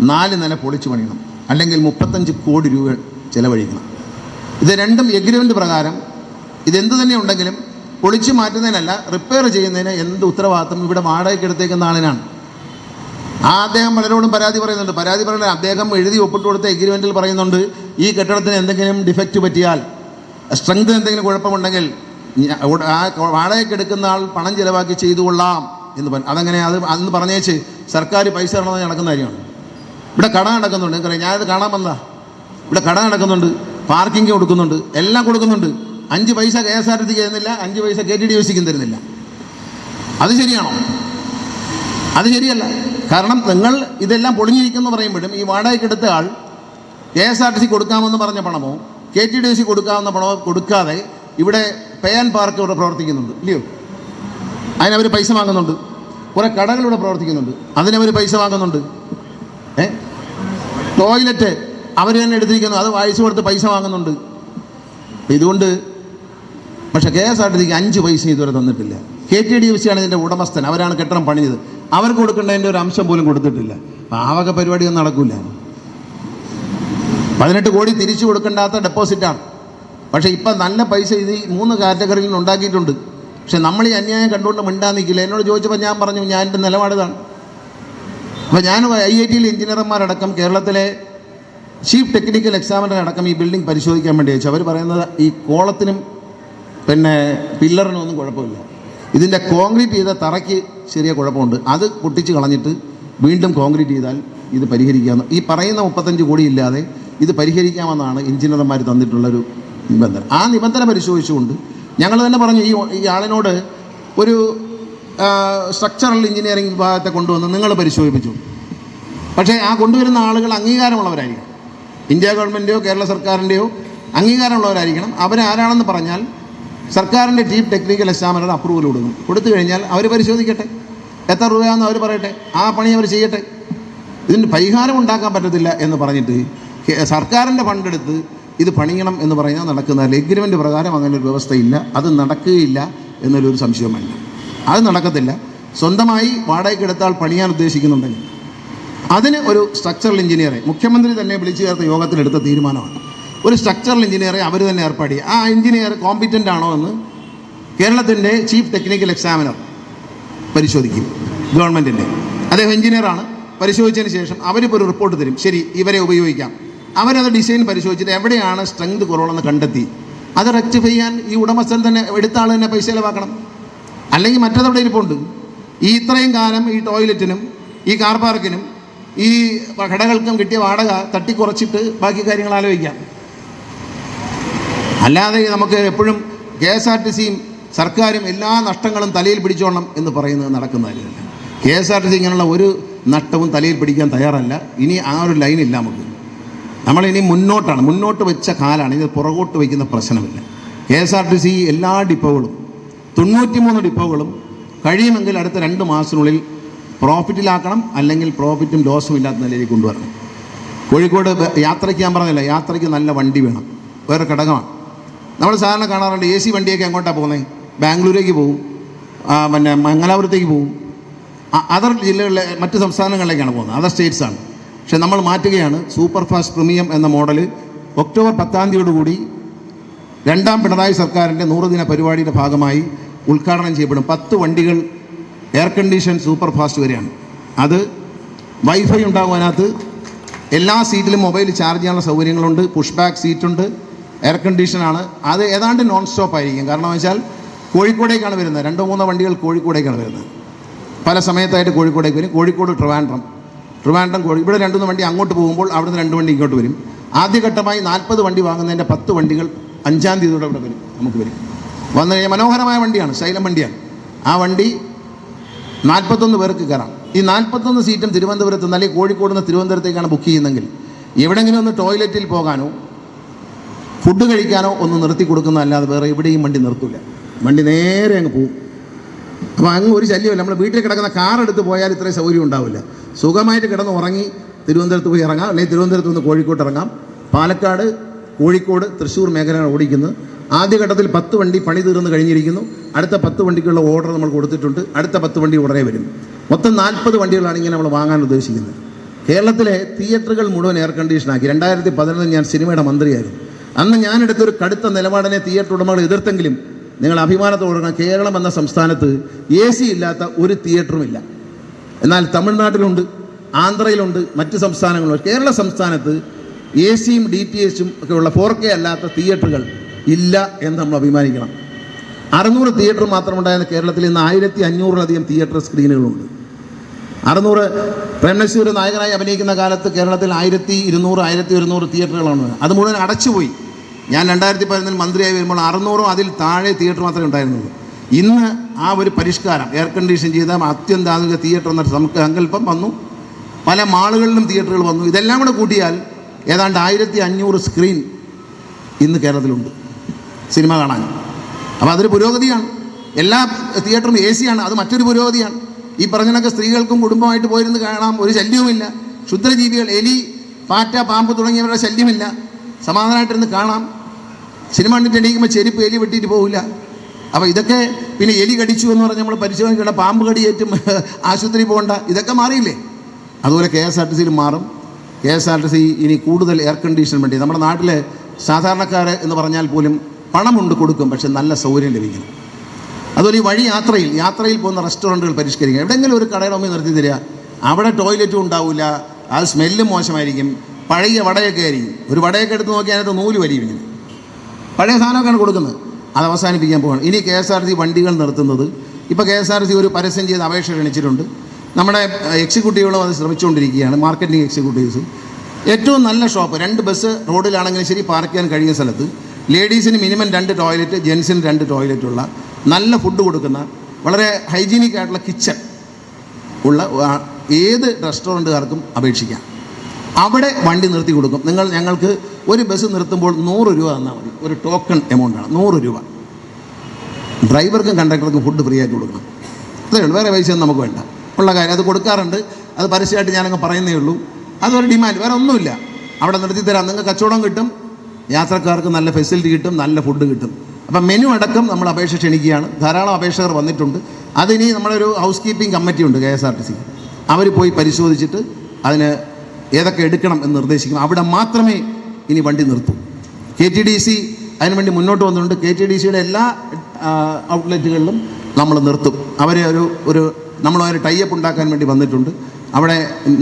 നാല് നില പൊളിച്ചു പണിയണം അല്ലെങ്കിൽ മുപ്പത്തഞ്ച് കോടി രൂപ ചിലവഴിക്കണം. ഇത് രണ്ടും എഗ്രിമെന്റ് പ്രകാരം ഇതെന്ത് തന്നെ ഉണ്ടെങ്കിലും പൊളിച്ചു മാറ്റുന്നതിനല്ല റിപ്പയർ ചെയ്യുന്നതിന് എന്ത് ഉത്തരവാദിത്വം ഇവിടെ വാടകയ്ക്ക് എടുത്തേക്കുന്ന ആളിനാണ്. ആ അദ്ദേഹം പലരോടും പരാതി പറയുന്നുണ്ട്. പരാതി പറയുന്നത് അദ്ദേഹം എഴുതി ഒപ്പിട്ട് കൊടുത്ത എഗ്രിമെന്റിൽ പറയുന്നുണ്ട് ഈ കെട്ടിടത്തിന് എന്തെങ്കിലും ഡിഫക്റ്റ് പറ്റിയാൽ സ്ട്രെങ്ത് എന്തെങ്കിലും കുഴപ്പമുണ്ടെങ്കിൽ ആ വാടകയ്ക്ക് എടുക്കുന്ന ആൾ പണം ചിലവാക്കി ചെയ്തു കൊള്ളാം എന്ന് പറഞ്ഞു അതങ്ങനെ അത് അന്ന് പറഞ്ഞേച്ച് സർക്കാർ പൈസ തരണമെന്ന് നടക്കുന്ന കാര്യമാണ്. ഇവിടെ കട നടക്കുന്നുണ്ട്. എനിക്കറിയാം ഞാനത് കാണാൻ വന്നതാ. ഇവിടെ കട നടക്കുന്നുണ്ട് പാർക്കിംഗ് കൊടുക്കുന്നുണ്ട് എല്ലാം കൊടുക്കുന്നുണ്ട്. അഞ്ച് പൈസ കെ എസ് ആർ ടി തരുന്നില്ല അഞ്ച് പൈസ കെ ടി ഡി സിക്കും തരുന്നില്ല. അത് ശരിയാണോ? അത് ശരിയല്ല. കാരണം നിങ്ങൾ ഇതെല്ലാം പൊളിഞ്ഞിരിക്കുന്നു പറയുമ്പോഴും ഈ വാടകയ്ക്കെടുത്ത ആൾ K S R T C കൊടുക്കാമെന്ന് പറഞ്ഞ പണമോ? കെ ടി ഡി സി കൊടുക്കാവുന്ന പണമോ? കൊടുക്കാതെ ഇവിടെ പേ ആൻഡ് പാർക്ക് ഇവിടെ പ്രവർത്തിക്കുന്നുണ്ട്. ഇല്ലയോ? അതിനവർ പൈസ വാങ്ങുന്നുണ്ട്. കുറേ കടകൾ ഇവിടെ പ്രവർത്തിക്കുന്നുണ്ട്. അതിനവർ പൈസ വാങ്ങുന്നുണ്ട്. ഏ? ടോയ്ലറ്റ് അവർ തന്നെ എടുത്തിരിക്കുന്നു. അത് വായിച്ചു കൊടുത്ത് പൈസ വാങ്ങുന്നുണ്ട്. ഇതുകൊണ്ട് പക്ഷേ കെ എസ് ആർ ടി സിക്ക് അഞ്ച് പൈസ ഇതുവരെ തന്നിട്ടില്ല. കെ ടി ഡി സി ആണ് ഇതിന്റെ ഉടമസ്ഥൻ. അവരാണ് കെട്ടിടം പണിഞ്ഞത്. അവർക്ക് കൊടുക്കേണ്ടതിന്റെ ഒരു അംശം പോലും കൊടുത്തിട്ടില്ല. അപ്പോൾ ആ വക പരിപാടിയൊന്നും നടക്കില്ല പതിനെട്ട് കോടി തിരിച്ചു കൊടുക്കേണ്ടാത്ത ഡെപ്പോസിറ്റാണ്. പക്ഷേ ഇപ്പം നല്ല പൈസ ഇത് മൂന്ന് കാറ്റഗറിയിൽ ഉണ്ടാക്കിയിട്ടുണ്ട്. പക്ഷെ നമ്മൾ ഈ അന്യായം കണ്ടുകൊണ്ട് മിണ്ടാൻ നിൽക്കില്ല. എന്നോട് ചോദിച്ചപ്പോൾ ഞാൻ പറഞ്ഞു ഞാൻ എന്റെ നിലപാടിതാണ്. അപ്പോൾ ഞാൻ ഐ ഐ ടിയിലെ എഞ്ചിനീയർമാരടക്കം കേരളത്തിലെ ചീഫ് ടെക്നിക്കൽ എക്സാമിനർ അടക്കം ഈ ബിൽഡിംഗ് പരിശോധിക്കാൻ വേണ്ടി വെച്ചു അവർ പറയുന്നത് ഈ കോളത്തിനും പിന്നെ പില്ലറിനും ഒന്നും കുഴപ്പമില്ല. ഇതിന്റെ കോൺക്രീറ്റ് ചെയ്ത തറയ്ക്ക് ചെറിയ കുഴപ്പമുണ്ട്. അത് പൊട്ടിച്ച് കളഞ്ഞിട്ട് വീണ്ടും കോൺക്രീറ്റ് ചെയ്താൽ ഇത് പരിഹരിക്കാമെന്ന് ഈ പറയുന്ന മുപ്പത്തഞ്ച് കോടി ഇല്ലാതെ ഇത് പരിഹരിക്കാമെന്നാണ് എഞ്ചിനീയർമാർ തന്നിട്ടുള്ളൊരു നിബന്ധന. ആ നിബന്ധന പരിശോധിച്ചുകൊണ്ട് ഞങ്ങൾ തന്നെ പറഞ്ഞു ഈ ഈ ആളിനോട് ഒരു സ്ട്രക്ചറൽ എഞ്ചിനീയറിംഗ് വിഭാഗത്തെ കൊണ്ടുവന്ന് നിങ്ങൾ പരിശോധിപ്പിച്ചു. പക്ഷേ ആ കൊണ്ടുവരുന്ന ആളുകൾ അംഗീകാരമുള്ളവരായിരിക്കും ഇന്ത്യ ഗവൺമെന്റെയോ കേരള സർക്കാരിന്റെയോ അംഗീകാരമുള്ളവരായിരിക്കണം. അവരാരാണെന്ന് പറഞ്ഞാൽ സർക്കാരിന്റെ ചീഫ് ടെക്നിക്കൽ എക്സാമിനർ അപ്രൂവൽ കൊടുക്കും. കൊടുത്തു കഴിഞ്ഞാൽ അവർ പരിശോധിക്കട്ടെ. എത്ര രൂപയാണെന്ന് അവർ പറയട്ടെ. ആ പണി അവർ ചെയ്യട്ടെ. ഇതിന് പരിഹാരം ഉണ്ടാക്കാൻ പറ്റത്തില്ല എന്ന് പറഞ്ഞിട്ട് സർക്കാരിന്റെ ഫണ്ടെടുത്ത് ഇത് പണിയണം എന്ന് പറഞ്ഞാൽ നടക്കുന്നതല്ല എഗ്രിമെന്റ് പ്രകാരം അങ്ങനെ ഒരു വ്യവസ്ഥയില്ല. അത് നടക്കുകയില്ല എന്നൊരു സംശയം വേണ്ട അത് നടക്കത്തില്ല. സ്വന്തമായി വാടകയ്ക്കെടുത്താൽ പണിയാൻ ഉദ്ദേശിക്കുന്നുണ്ടെങ്കിൽ അതിന് ഒരു സ്ട്രക്ചറൽ എഞ്ചിനീയറെ മുഖ്യമന്ത്രി തന്നെ വിളിച്ചു ചേർത്ത യോഗത്തിലെടുത്ത തീരുമാനമാണ്. ഒരു സ്ട്രക്ചറൽ എഞ്ചിനീയറെ അവർ തന്നെ ഏർപ്പാടി ആ എഞ്ചിനീയർ കോമ്പിറ്റന്റ് ആണോ എന്ന് കേരളത്തിന്റെ ചീഫ് ടെക്നിക്കൽ എക്സാമിനർ പരിശോധിക്കും. ഗവൺമെന്റിന്റെ അദ്ദേഹം എഞ്ചിനീയറാണ് പരിശോധിച്ചതിന് ശേഷം അവരിപ്പോൾ ഒരു റിപ്പോർട്ട് തരും. ശരി ഇവരെ ഉപയോഗിക്കാം. അവരത് ഡിസൈൻ പരിശോധിച്ചിട്ട് എവിടെയാണ് സ്ട്രെങ്ത് കുറവുള്ളതെന്ന് കണ്ടെത്തി. അത് റെക്ടിഫൈ ചെയ്യാൻ ഈ ഉടമസ്ഥൻ തന്നെ എടുത്ത ആൾ തന്നെ പൈസ ചിലവാക്കണം. അല്ലെങ്കിൽ മറ്റതവിടെ ഇരിപ്പുണ്ട്. ഈ ഇത്രയും കാലം ഈ ടോയ്ലറ്റിനും ഈ കാർ പാർക്കിനും ഈ കടകൾക്കും കിട്ടിയ വാടക തട്ടിക്കുറച്ചിട്ട് ബാക്കി കാര്യങ്ങൾ ആലോചിക്കാം. അല്ലാതെ നമുക്ക് എപ്പോഴും കെ എസ് ആർ ടി സിയും സർക്കാരും എല്ലാ നഷ്ടങ്ങളും തലയിൽ പിടിച്ചോണം എന്ന് പറയുന്നത് നടക്കുന്ന കാര്യമല്ല. K S R T C ഇങ്ങനെയുള്ള ഒരു നഷ്ടവും തലയിൽ പിടിക്കാൻ തയ്യാറല്ല. ഇനി ആ ഒരു ലൈനില്ല നമുക്ക്. നമ്മളിനി മുന്നോട്ടാണ്. മുന്നോട്ട് വെച്ച കാലാണ് ഇത് പുറകോട്ട് വയ്ക്കുന്ന പ്രശ്നമില്ല. K S R T C എല്ലാ ഡിപ്പോകളും തൊണ്ണൂറ്റിമൂന്ന് ഡിപ്പോകളും കഴിയുമെങ്കിൽ അടുത്ത രണ്ട് മാസത്തിനുള്ളിൽ പ്രോഫിറ്റിലാക്കണം അല്ലെങ്കിൽ പ്രോഫിറ്റും ലോസും ഇല്ലാത്ത നിലയിലേക്ക് കൊണ്ടുവരണം. കോഴിക്കോട് യാത്രയ്ക്ക് ഞാൻ പറഞ്ഞില്ല യാത്രയ്ക്ക് നല്ല വണ്ടി വേണം. വേറെ ഘടകമാണ്. നമ്മൾ സാധാരണ കാണാറുണ്ട് എ സി വണ്ടിയൊക്കെ എങ്ങോട്ടാണ് പോകുന്നത് ബാംഗ്ലൂരേക്ക് പോകും പിന്നെ മംഗലാപുരത്തേക്ക് പോകും. അതർ ജില്ലകളിലെ മറ്റ് സംസ്ഥാനങ്ങളിലേക്കാണ് പോകുന്നത് അതർ സ്റ്റേറ്റ്സാണ്. പക്ഷെ നമ്മൾ മാറ്റുകയാണ് സൂപ്പർ ഫാസ്റ്റ് പ്രീമിയം എന്ന മോഡൽ ഒക്ടോബർ പത്താം തീയതിയോടുകൂടി രണ്ടാം പിണറായി സർക്കാരിന്റെ നൂറുദിന പരിപാടിയുടെ ഭാഗമായി ഉദ്ഘാടനം ചെയ്യപ്പെടും. പത്ത് വണ്ടികൾ എയർ കണ്ടീഷൻ സൂപ്പർ ഫാസ്റ്റ് വരെയാണ്. അത് വൈഫൈ ഉണ്ടാകും അതിനകത്ത്. എല്ലാ സീറ്റിലും മൊബൈൽ ചാർജ് ചെയ്യാനുള്ള സൗകര്യങ്ങളുണ്ട്. Push back സീറ്റുണ്ട്. എയർ കണ്ടീഷനാണ്. അത് ഏതാണ്ട് നോൺ സ്റ്റോപ്പ് ആയിരിക്കും. കാരണം വെച്ചാൽ കോഴിക്കോടേക്കാണ് വരുന്നത്. രണ്ടോ മൂന്നോ വണ്ടികൾ കോഴിക്കോടേക്കാണ് വരുന്നത്. പല സമയത്തായിട്ട് കോഴിക്കോടേക്ക് വരും. കോഴിക്കോട് ട്രിവാൻഡ്രം. ട്രിവാൻഡ്രം കോഴി ഇവിടെ രണ്ടു വണ്ടി അങ്ങോട്ട് പോകുമ്പോൾ അവിടുന്ന് രണ്ട് വണ്ടി ഇങ്ങോട്ട് വരും. ആദ്യഘട്ടമായി നാൽപ്പത് വണ്ടി വാങ്ങുന്നതിന്റെ പത്ത് വണ്ടികൾ അഞ്ചാം തീയതിയോടെ ഇവിടെ വരും. നമുക്ക് വരും. വന്നു കഴിഞ്ഞാൽ മനോഹരമായ വണ്ടിയാണ് ശൈലം വണ്ടിയാണ്. ആ വണ്ടി നാൽപ്പത്തൊന്ന് പേർക്ക് കയറാം. ഈ നാൽപ്പത്തൊന്ന് സീറ്റും തിരുവനന്തപുരത്ത് നിന്ന് അല്ലെങ്കിൽ കോഴിക്കോട് നിന്ന് തിരുവനന്തപുരത്തേക്കാണ് ബുക്ക് ചെയ്യുന്നതെങ്കിൽ എവിടെങ്കിലും ഒന്ന് ടോയ്ലറ്റിൽ പോകാനോ ഫുഡ് കഴിക്കാനോ ഒന്ന് നിർത്തി കൊടുക്കുന്നതല്ലാതെ വേറെ എവിടെയും വണ്ടി നിർത്തില്ല വണ്ടി നേരെ അങ്ങ് പോകും. അപ്പോൾ അങ്ങ് ഒരു ശല്യമില്ല. നമ്മൾ വീട്ടിൽ കിടക്കുന്ന കാർ എടുത്ത് പോയാൽ ഇത്രയും സൗകര്യം ഉണ്ടാവില്ല. സുഖമായിട്ട് കിടന്ന് ഉറങ്ങി തിരുവനന്തപുരത്ത് പോയി ഇറങ്ങാം. അല്ലെങ്കിൽ തിരുവനന്തപുരത്ത് നിന്ന് കോഴിക്കോട്ട് ഇറങ്ങാം. പാലക്കാട് കോഴിക്കോട് തൃശ്ശൂർ മേഖലയാണ് ഓടിക്കുന്നത്. ആദ്യഘട്ടത്തിൽ പത്ത് വണ്ടി പണി തീർന്ന് കഴിഞ്ഞിരിക്കുന്നു. അടുത്ത പത്ത് വണ്ടിക്കുള്ള ഓർഡർ നമ്മൾ കൊടുത്തിട്ടുണ്ട്. അടുത്ത പത്ത് വണ്ടി ഉടനെ വരും. മൊത്തം നാൽപ്പത് വണ്ടികളാണ് ഇങ്ങനെ നമ്മൾ വാങ്ങാൻ ഉദ്ദേശിക്കുന്നത്. കേരളത്തിലെ തിയേറ്ററുകൾ മുഴുവൻ എയർ കണ്ടീഷനാക്കി രണ്ടായിരത്തി പതിനൊന്നിൽ ഞാൻ സിനിമയുടെ മന്ത്രിയായിരുന്നു. അന്ന് ഞാനെടുത്തൊരു കടുത്ത നിലപാടിനെ തിയേറ്റർ ഉടമകൾ എതിർത്തെങ്കിലും നിങ്ങൾ അഭിമാനത്തോടെ കേരളം എന്ന സംസ്ഥാനത്ത് എ സി ഇല്ലാത്ത ഒരു തിയേറ്ററുമില്ല എന്നാൽ തമിഴ്നാട്ടിലുണ്ട് ആന്ധ്രയിലുണ്ട് മറ്റ് സംസ്ഥാനങ്ങളുണ്ട്. കേരള സംസ്ഥാനത്ത് എ സിയും ഡി ടി എച്ചും ഒക്കെ ഉള്ള ഫോർ കെ അല്ലാത്ത തിയേറ്ററുകൾ ഇല്ല എന്ന് നമ്മൾ അഭിമാനിക്കണം. അറുന്നൂറ് തിയേറ്റർ മാത്രമുണ്ടായിരുന്ന കേരളത്തിൽ ഇന്ന് ആയിരത്തി അഞ്ഞൂറിലധികം തിയേറ്റർ സ്ക്രീനുകളുണ്ട് അറുന്നൂറ് പ്രേംനസീർ നായകനായി അഭിനയിക്കുന്ന കാലത്ത് കേരളത്തിൽ ആയിരത്തി ഇരുന്നൂറ് ആയിരത്തി ഒരുന്നൂറ് തിയേറ്ററുകളാണ് അത് മുഴുവൻ അടച്ചുപോയി. ഞാൻ രണ്ടായിരത്തി പതിനൊന്നിൽ മന്ത്രിയായി വരുമ്പോൾ അറുന്നൂറും അതിൽ താഴെ തിയേറ്റർ മാത്രമേ ഉണ്ടായിരുന്നുള്ളൂ. ഇന്ന് ആ ഒരു പരിഷ്കാരം എയർ കണ്ടീഷൻ ചെയ്ത അത്യന്താധുനിക തിയേറ്റർ എന്ന നമുക്ക് സങ്കല്പം വന്നു. പല മാളുകളിലും തിയേറ്ററുകൾ വന്നു. ഇതെല്ലാം കൂടെ കൂട്ടിയാൽ ഏതാണ്ട് ആയിരത്തി അഞ്ഞൂറ് സ്ക്രീൻ ഇന്ന് കേരളത്തിലുണ്ട്. സിനിമ കാണാൻ. അപ്പോൾ അതൊരു പുരോഗതിയാണ്. എല്ലാ തിയേറ്ററും എ സിയാണ് അത് മറ്റൊരു പുരോഗതിയാണ്. ഈ പറഞ്ഞതൊക്കെ സ്ത്രീകൾക്കും കുടുംബമായിട്ട് പോയിരുന്ന് കാണാം. ഒരു ശല്യവുമില്ല. ക്ഷുദ്രജീവികൾ എലി പാറ്റ പാമ്പ് തുടങ്ങിയവരുടെ ശല്യമില്ല. സമാധാനമായിട്ടിരുന്ന് കാണാം. സിനിമ കണ്ടിട്ട് എണീക്കുമ്പോൾ ചെരുപ്പ് എലി വെട്ടിയിട്ട് പോകില്ല അപ്പോൾ ഇതൊക്കെ പിന്നെ എലി കടിച്ചു എന്ന് പറഞ്ഞ് നമ്മൾ പരിശോധിക്കേണ്ട പാമ്പ് കടിയേറ്റും ആശുപത്രി പോകണ്ട. ഇതൊക്കെ മാറിയില്ലേ? അതുപോലെ കെ എസ് ആർ ടി സിയിൽ മാറും. K S R T C ഇനി കൂടുതൽ എയർ കണ്ടീഷൻ വേണ്ടി. നമ്മുടെ നാട്ടിൽ സാധാരണക്കാർ എന്ന് പറഞ്ഞാൽ പോലും പണമുണ്ട് കൊടുക്കും പക്ഷെ നല്ല സൗകര്യം ലഭിക്കണം അതുപോലെ ഈ വഴി യാത്രയിൽ യാത്രയിൽ പോകുന്ന റെസ്റ്റോറന്റുകൾ പരിഷ്കരിക്കുക. എവിടെയെങ്കിലും ഒരു കടയുടെ മുമ്പിൽ നിർത്തി തരിക. അവിടെ ടോയ്ലറ്റും ഉണ്ടാവില്ല. അത് സ്മെല്ലും മോശമായിരിക്കും. പഴയ വടയൊക്കെ ആയിരിക്കും. ഒരു വടയൊക്കെ എടുത്ത് നോക്കിയാൽ അതിനകത്ത് നൂൽ ഇങ്ങനെ പഴയ സാധനമൊക്കെയാണ് കൊടുക്കുന്നത്. അത് അവസാനിപ്പിക്കാൻ പോകണം ഇനി കെ എസ് ആർ ടി വണ്ടികൾ നിർത്തുന്നത്. ഇപ്പോൾ കെ എസ് ആർ ടി ഒരു പരസ്യം ചെയ്ത് അപേക്ഷ ക്ഷണിച്ചിട്ടുണ്ട്. നമ്മുടെ എക്സിക്യൂട്ടീവുകളും അത് ശ്രമിച്ചുകൊണ്ടിരിക്കുകയാണ്. Marketing executives. ഏറ്റവും നല്ല ഷോപ്പ് രണ്ട് ബസ് റോഡിലാണെങ്കിലും ശരി പാർക്ക് ചെയ്യാൻ കഴിയുന്ന സ്ഥലത്ത് ലേഡീസിന് മിനിമം രണ്ട് ടോയ്ലറ്റ് ജെൻസിന് രണ്ട് ടോയ്ലറ്റ് ഉള്ള നല്ല ഫുഡ് കൊടുക്കുന്ന വളരെ ഹൈജീനിക് ആയിട്ടുള്ള കിച്ചൺ ഉള്ള ഏത് റെസ്റ്റോറന്റുകാർക്കും അപേക്ഷിക്കാം. അവിടെ വണ്ടി നിർത്തി കൊടുക്കും. നിങ്ങൾ ഞങ്ങൾക്ക് ഒരു ബസ് നിർത്തുമ്പോൾ നൂറ് രൂപ തന്നാൽ മതി. ഒരു ടോക്കൺ എമൗണ്ടാണ് നൂറ് രൂപ. ഡ്രൈവർക്കും കണ്ടക്ടർക്കും ഫുഡ് ഫ്രീ ആയിട്ട് കൊടുക്കണം. അതേ ഉള്ളൂ. വേറെ പൈസ ഒന്നും നമുക്ക് വേണ്ട. ഉള്ള കാര്യം അത് കൊടുക്കാറുണ്ട്. അത് പരസ്യമായിട്ട് ഞാനങ്ങ് പറയുന്നേ ഉള്ളൂ. അതൊരു ഡിമാൻഡ് വേറെ ഒന്നുമില്ല. അവിടെ നിർത്തി തരാം. നിങ്ങൾക്ക് കച്ചവടം കിട്ടും. യാത്രക്കാർക്ക് നല്ല ഫെസിലിറ്റി കിട്ടും. നല്ല ഫുഡ് കിട്ടും. അപ്പം മെനു അടക്കം നമ്മൾ അപേക്ഷ ക്ഷണിക്കുകയാണ്. ധാരാളം അപേക്ഷകർ വന്നിട്ടുണ്ട്. അതിനി നമ്മളൊരു ഹൗസ് കീപ്പിംഗ് കമ്മിറ്റി ഉണ്ട് K S R T C. അവർ പോയി പരിശോധിച്ചിട്ട് അതിന് ഏതൊക്കെ എടുക്കണം എന്ന് നിർദ്ദേശിക്കും. അവിടെ മാത്രമേ ഇനി വണ്ടി നിർത്തൂ. കെ ടി ഡി സി അതിനുവേണ്ടി മുന്നോട്ട് വന്നിട്ടുണ്ട്. കെ ടി ഡി സിയുടെ എല്ലാ ഔട്ട്ലെറ്റുകളിലും നമ്മൾ നിർത്തും. അവരെ ഒരു ഒരു നമ്മൾ ടൈ ടൈപ്പ് ഉണ്ടാക്കാൻ വേണ്ടി വന്നിട്ടുണ്ട്. അവിടെ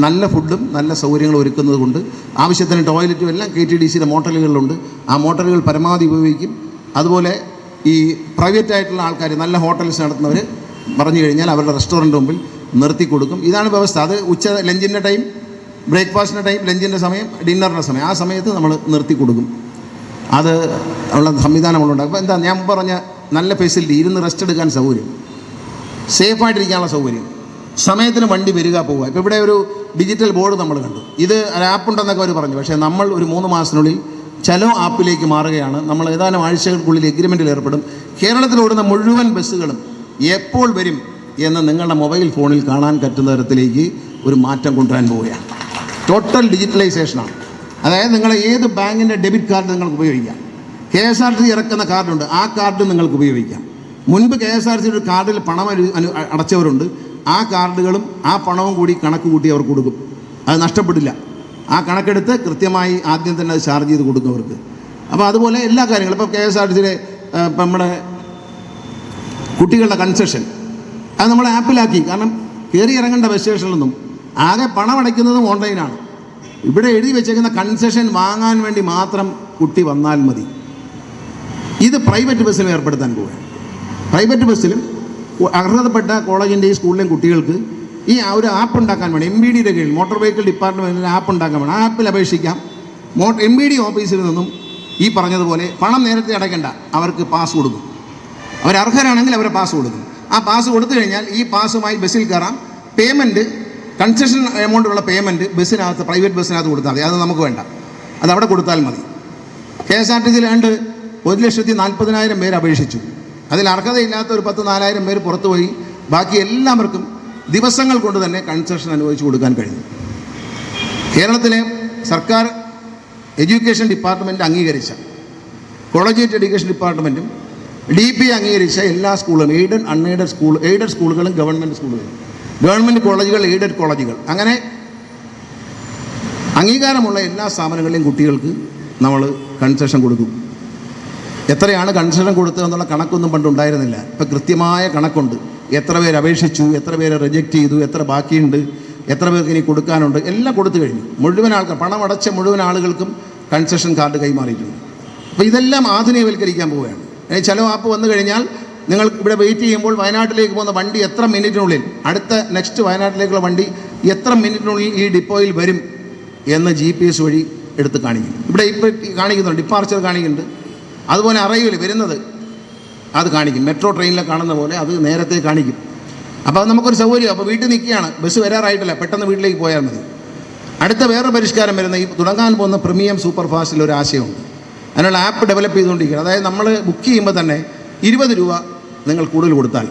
നല്ല ഫുഡും നല്ല സൗകര്യങ്ങളും ഒരുക്കുന്നത് കൊണ്ട് ആവശ്യത്തിന് ടോയ്ലറ്റും എല്ലാം കെ ടി ഡി സിയുടെ മോട്ടലുകളിലുണ്ട് ആ മോട്ടലുകൾ പരമാവധി ഉപയോഗിക്കും. അതുപോലെ ഈ പ്രൈവറ്റ് ആയിട്ടുള്ള ആൾക്കാർ നല്ല ഹോട്ടൽസ് നടത്തുന്നവർ പറഞ്ഞു കഴിഞ്ഞാൽ അവരുടെ റെസ്റ്റോറന്റ് മുമ്പിൽ നിർത്തി കൊടുക്കും. ഇതാണ് വ്യവസ്ഥ. അത് ഉച്ച ലഞ്ചിന്റെ ടൈം ബ്രേക്ക്ഫാസ്റ്റിന്റെ ടൈം ലഞ്ചിന്റെ സമയം ഡിന്നറിന്റെ സമയം. ആ സമയത്ത് നമ്മൾ നിർത്തി കൊടുക്കും. അത് ഉള്ള സംവിധാനം നമ്മളുണ്ടാക്കും അപ്പോൾ എന്താ ഞാൻ പറഞ്ഞ നല്ല ഫെസിലിറ്റി ഇരുന്ന് റെസ്റ്റ് എടുക്കാൻ സൗകര്യം. സേഫായിട്ടിരിക്കാനുള്ള സൗകര്യം. സമയത്തിന് വണ്ടി വരിക പോവുക. ഇപ്പോൾ ഇവിടെ ഒരു ഡിജിറ്റൽ ബോർഡ് നമ്മൾ കണ്ടു. ഇത് ആപ്പ് ഉണ്ടെന്നൊക്കെ അവർ പറഞ്ഞു. പക്ഷേ നമ്മൾ ഒരു മൂന്ന് മാസത്തിനുള്ളിൽ ചലോ ആപ്പിലേക്ക് മാറുകയാണ്. നമ്മൾ ഏതാനും ആഴ്ചകൾക്കുള്ളിൽ എഗ്രിമെന്റിൽ ഏർപ്പെടും. കേരളത്തിൽ ഓടുന്ന മുഴുവൻ ബസ്സുകളും എപ്പോൾ വരും എന്ന് നിങ്ങളുടെ മൊബൈൽ ഫോണിൽ കാണാൻ പറ്റുന്ന തരത്തിലേക്ക് ഒരു മാറ്റം കൊണ്ടുവരാൻ പോവുകയാണ്. ടോട്ടൽ ഡിജിറ്റലൈസേഷനാണ് അതായത് നിങ്ങൾ ഏത് ബാങ്കിന്റെ ഡെബിറ്റ് കാർഡ് നിങ്ങൾക്ക് ഉപയോഗിക്കാം. കെ എസ് ആർ ടി ഇറക്കുന്ന കാർഡുണ്ട്. ആ കാർഡും നിങ്ങൾക്ക് ഉപയോഗിക്കാം. മുൻപ് കെ എസ് ആർ ടി ഒരു കാർഡിൽ പണം അടച്ചവരുണ്ട്. ആ കാർഡുകളും ആ പണവും കൂടി കണക്ക് കൂട്ടി അവർക്ക് കൊടുക്കും. അത് നഷ്ടപ്പെടില്ല. ആ കണക്കെടുത്ത് കൃത്യമായി ആദ്യം തന്നെ അത് ചാർജ് ചെയ്ത് കൊടുക്കും അവർക്ക് അപ്പോൾ അതുപോലെ എല്ലാ കാര്യങ്ങളും. ഇപ്പോൾ കെ എസ് ആർ ടി ഇപ്പം നമ്മുടെ കുട്ടികളുടെ കൺസെഷൻ. അത് നമ്മൾ ആപ്പിലാക്കി. കാരണം കയറി ഇറങ്ങേണ്ട ബസ് ആകെ പണം അടയ്ക്കുന്നതും ഓൺലൈനാണ് ഇവിടെ എഴുതി വെച്ചേക്കുന്ന കൺസെഷൻ വാങ്ങാൻ വേണ്ടി മാത്രം കുട്ടി വന്നാൽ മതി. ഇത് പ്രൈവറ്റ് ബസ്സിലും ഏർപ്പെടുത്താൻ പോവുക പ്രൈവറ്റ് ബസ്സിലും അർഹതപ്പെട്ട കോളേജിന്റെയും സ്കൂളിലെയും കുട്ടികൾക്ക് ഈ ഒരു ആപ്പ് ഉണ്ടാക്കാൻ വേണം. എം ബി ഡിയുടെ കീഴിൽ മോട്ടോർ വെഹിക്കിൾ ഡിപ്പാർട്ട്മെന്റിൽ ആപ്പ് ഉണ്ടാക്കാൻ വേണം. ആ ആപ്പിൽ അപേക്ഷിക്കാം. മോ എം ബി ഡി ഓഫീസിൽ നിന്നും ഈ പറഞ്ഞതുപോലെ പണം നേരത്തെ അടയ്ക്കേണ്ട. അവർക്ക് പാസ് കൊടുക്കും. അവർ അർഹരാണെങ്കിൽ അവരെ പാസ് കൊടുക്കും. ആ പാസ് കൊടുത്തു കഴിഞ്ഞാൽ ഈ പാസുമായി ബസ്സിൽ കയറാം. പേയ്മെന്റ് കൺസെഷൻ എമൗണ്ടുള്ള പേയ്മെന്റ് ബസ്സിനകത്ത് പ്രൈവറ്റ് ബസ്സിനകത്ത് കൊടുത്താൽ മതി. അത് നമുക്ക് വേണ്ട. അത് അവിടെ കൊടുത്താൽ മതി. കെ എസ് ആർ ടി സിയിൽ ഏണ്ട് ഒരു ലക്ഷത്തി നാൽപ്പതിനായിരം പേര് അപേക്ഷിച്ചു. അതിൽ അർഹതയില്ലാത്ത ഒരു പത്ത് നാലായിരം പേര് പുറത്തുപോയി ബാക്കി എല്ലാവർക്കും ദിവസങ്ങൾ കൊണ്ട് തന്നെ കൺസെഷൻ അനുവദിച്ചു കൊടുക്കാൻ കഴിഞ്ഞു. കേരളത്തിലെ സർക്കാർ എഡ്യൂക്കേഷൻ ഡിപ്പാർട്ട്മെന്റ് അംഗീകരിച്ച കോളേജിയറ്റ് എഡ്യൂക്കേഷൻ ഡിപ്പാർട്ട്മെന്റും ഡി പി അംഗീകരിച്ച എല്ലാ സ്കൂളുകളും എയ്ഡഡ് അൺഎയ്ഡഡ് സ്കൂൾ എയ്ഡഡ് സ്കൂളുകളും ഗവൺമെന്റ് സ്കൂളുകളും. ഗവൺമെന്റ് കോളേജുകൾ എയ്ഡഡ് കോളേജുകൾ. അങ്ങനെ അംഗീകാരമുള്ള എല്ലാ സ്ഥാപനങ്ങളിലെയും കുട്ടികൾക്ക് നമ്മൾ കൺസെഷൻ കൊടുക്കും. എത്രയാണ് കൺസെഷൻ കൊടുത്തതെന്നുള്ള കണക്കൊന്നും പണ്ട് ഉണ്ടായിരുന്നില്ല. ഇപ്പം കൃത്യമായ കണക്കുണ്ട്. എത്ര പേര് അപേക്ഷിച്ചു എത്ര പേരെ റിജക്റ്റ് ചെയ്തു എത്ര ബാക്കിയുണ്ട് എത്ര പേർക്ക് ഇനി കൊടുക്കാനുണ്ട് എല്ലാം കൊടുത്തു കഴിഞ്ഞു. മുഴുവൻ ആൾക്കാർ പണം അടച്ച മുഴുവൻ ആളുകൾക്കും കൺസെഷൻ കാർഡ് കൈമാറിയിട്ടുണ്ട്. അപ്പോൾ ഇതെല്ലാം ആധുനികവൽക്കരിക്കാൻ പോവുകയാണ്. ചില ആപ്പ് വന്നു കഴിഞ്ഞാൽ നിങ്ങൾ ഇവിടെ വെയിറ്റ് ചെയ്യുമ്പോൾ വയനാട്ടിലേക്ക് പോകുന്ന വണ്ടി എത്ര മിനിറ്റിനുള്ളിൽ അടുത്ത നെക്സ്റ്റ് വയനാട്ടിലേക്കുള്ള വണ്ടി എത്ര മിനിറ്റിനുള്ളിൽ ഈ ഡിപ്പോയിൽ വരും എന്ന് ജി പി എസ് വഴി എടുത്ത് കാണിക്കും ഇവിടെ ഇപ്പോൾ കാണിക്കുന്നുണ്ട് ഡിപ്പാർച്ചർ കാണിക്കുന്നുണ്ട്. അതുപോലെ അറൈവൽ വരുന്നത് അത് കാണിക്കും. മെട്രോ ട്രെയിനിലെ കാണുന്ന പോലെ അത് നേരത്തെ കാണിക്കും. അപ്പോൾ അത് നമുക്കൊരു സൗകര്യം. അപ്പോൾ വീട്ടിൽ നിൽക്കുകയാണ്. ബസ് വരാറായിട്ടില്ല. പെട്ടെന്ന് വീട്ടിലേക്ക് പോയാൽ മതി. അടുത്ത വേറെ പരിഷ്കാരം വരുന്ന ഈ തുടങ്ങാൻ പോകുന്ന പ്രീമിയം സൂപ്പർ ഫാസ്റ്റിൽ ഒരു ആശയമുണ്ട്. അതിനുള്ള ആപ്പ് ഡെവലപ്പ് ചെയ്തുകൊണ്ടിരിക്കുകയാണ്. അതായത് നമ്മൾ ബുക്ക് ചെയ്യുമ്പോൾ തന്നെ ഇരുപത് രൂപ നിങ്ങൾ കൂടുതൽ കൊടുത്താൽ.